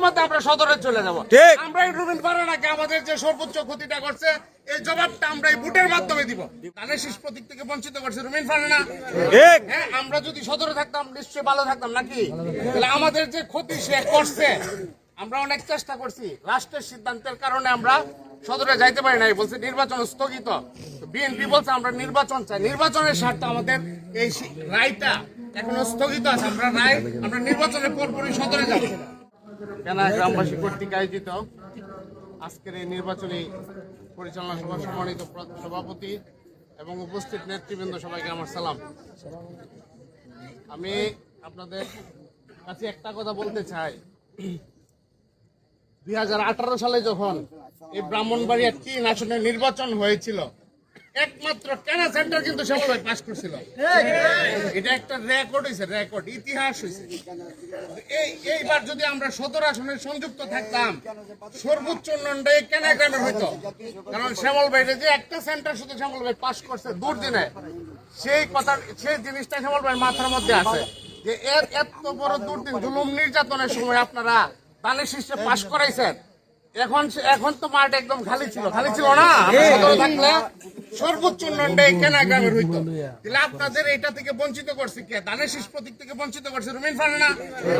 মিনিটের মধ্যে আমরা সদরে চলে যাব। আমরা এই পারানাকে আমাদের যে সর্বোচ্চ ক্ষতিটা করছে এই জবাবটা আমরা এই বুটের মাধ্যমে দিব। ধানের শীষ প্রতীক থেকে বঞ্চিত করছে রুবিন পারানা হ্যাঁ আমরা যদি সদরে থাকতাম নিশ্চয়ই ভালো থাকতাম নাকি? তাহলে আমাদের যে ক্ষতি সে করছে আমরা অনেক চেষ্টা করছি। রাষ্ট্রের সিদ্ধান্তের কারণে আমরা সদরে যাইতে পারি নাই বলছে নির্বাচন স্থগিত। বিএনপি বলছে আমরা নির্বাচন চাই। নির্বাচনের স্বার্থে আমাদের এই রায়টা এখনও স্থগিত আছে। আমরা রায় আমরা নির্বাচনের পরপরই সদরে যাব। কেন গ্রামবাসী কর্তৃক আয়োজিত আজকের এই নির্বাচনী পরিচালনা সভা সম্মানিত সভাপতি এবং উপস্থিত নেতৃবৃন্দ সবাইকে আমার সালাম। আমি আপনাদের কাছে একটা কথা বলতে চাই। দুই হাজার আঠারো সালে যখন এই ব্রাহ্মণবাড়িয়া তিন আসনে নির্বাচন হয়েছিল একমাত্র কেনা সেন্টার কিন্তু শ্যামল ভাই পাশ করছিল এটা একটা রেকর্ড হয়েছে রেকর্ড ইতিহাস হয়েছে এই এইবার যদি আমরা সদর আসনে সংযুক্ত থাকতাম সর্বোচ্চ উন্নয়নটা এই কেনা গ্রামের হইতো। কারণ শ্যামল ভাই যে একটা সেন্টার শুধু শ্যামল ভাই পাশ করছে দুর্দিনে সেই কথা সেই জিনিসটা শ্যামল ভাইয়ের মাথার মধ্যে আছে। যে এর এত বড় দুর্দিন জুলুম নির্যাতনের সময় আপনারা দানের শীর্ষে পাশ করাইছেন। এখন এখন তো মাঠ একদম খালি ছিল খালি ছিল না? আমরা থাকলে সর্বোচ্চ উন্নয়নটা কেনা গ্রামের হইতো। তাহলে আপনাদের এটা থেকে বঞ্চিত করছে কে? দানের শীষ প্রতীক থেকে বঞ্চিত করছে রুমিন ফারনা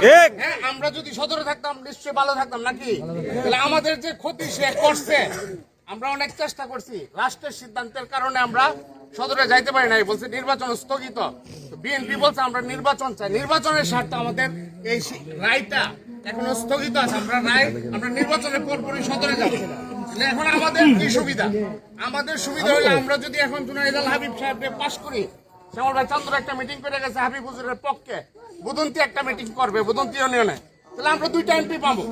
ঠিক। হ্যাঁ আমরা যদি সদরে থাকতাম নিশ্চয়ই ভালো থাকতাম নাকি? তাহলে আমাদের যে ক্ষতি সে করছে আমরা অনেক চেষ্টা করছি। রাষ্ট্রের সিদ্ধান্তের কারণে আমরা সদরে যাইতে পারি নাই বলছে নির্বাচন স্থগিত। বিএনপি বলছে আমরা নির্বাচন চাই। নির্বাচনের স্বার্থে আমাদের এই রায়টা এখনও স্থগিত আছে। আমরা রায় আমরা নির্বাচনের পরপরই সদরে যাব। এখন আমাদের কি সুবিধা? আমাদের সুবিধা হলে আমরা যদি এখন জুনাইদাল হাবিব সাহেবকে পাশ করি শ্যামল ভাই চন্দ্র একটা মিটিং করে গেছে হাবিব হুজুরের পক্ষে। বুদন্তি একটা মিটিং করবে বুদন্তি ইউনিয়নে। তাহলে আমরা দুইটা এমপি পাবো।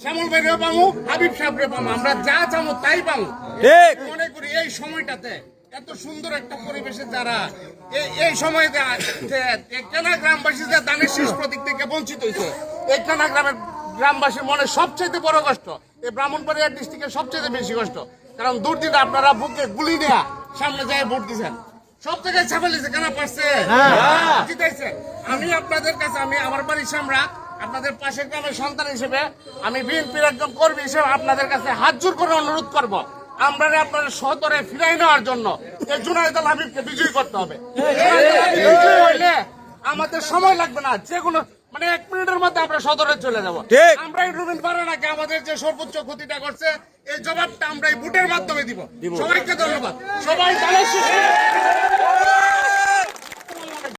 শ্যামল ভাইরেও পাবো হাবিব সাহেবরে পাবো। আমরা যা চাবো তাই পাবো। মনে করি এই সময়টাতে এত সুন্দর একটা পরিবেশে যারা এই সময় কেনা গ্রামবাসী যে দানের শীষ প্রতীক থেকে বঞ্চিত হয়েছে এই কেনা গ্রামের গ্রামবাসীর মনে সবচেয়ে বড় কষ্ট এই ব্রাহ্মণবাড়িয়া ডিস্ট্রিক্টের সবচেয়ে বেশি কষ্ট। কারণ দুর্দিন আপনারা বুকে গুলি নেয়া সামনে যায় ভোট দিচ্ছেন সব জায়গায় ছাপা লিখছে কেন পারছে। জিতাইছে। আমি আপনাদের কাছে আমি আমার বাড়ির সামরা আপনাদের পাশের গ্রামের সন্তান হিসেবে আমি বিএনপির একজন কর্মী হিসেবে আপনাদের কাছে হাত জোর করে অনুরোধ করব। আমরা আপনাদের সদরে ফিরাই নেওয়ার জন্য এই জুনাইদুল হাবিবকে বিজয়ী করতে হবে। বিজয়ী হইলে আমাদের সময় লাগবে না যে কোনো মানে এক মিনিটের মধ্যে আমরা সদরে চলে যাব। আমরা এই পারে পারানাকে আমাদের যে সর্বোচ্চ ক্ষতিটা করছে এই জবাবটা আমরা এই বুটের মাধ্যমে দিব। সবাইকে ধন্যবাদ। সবাই জানাই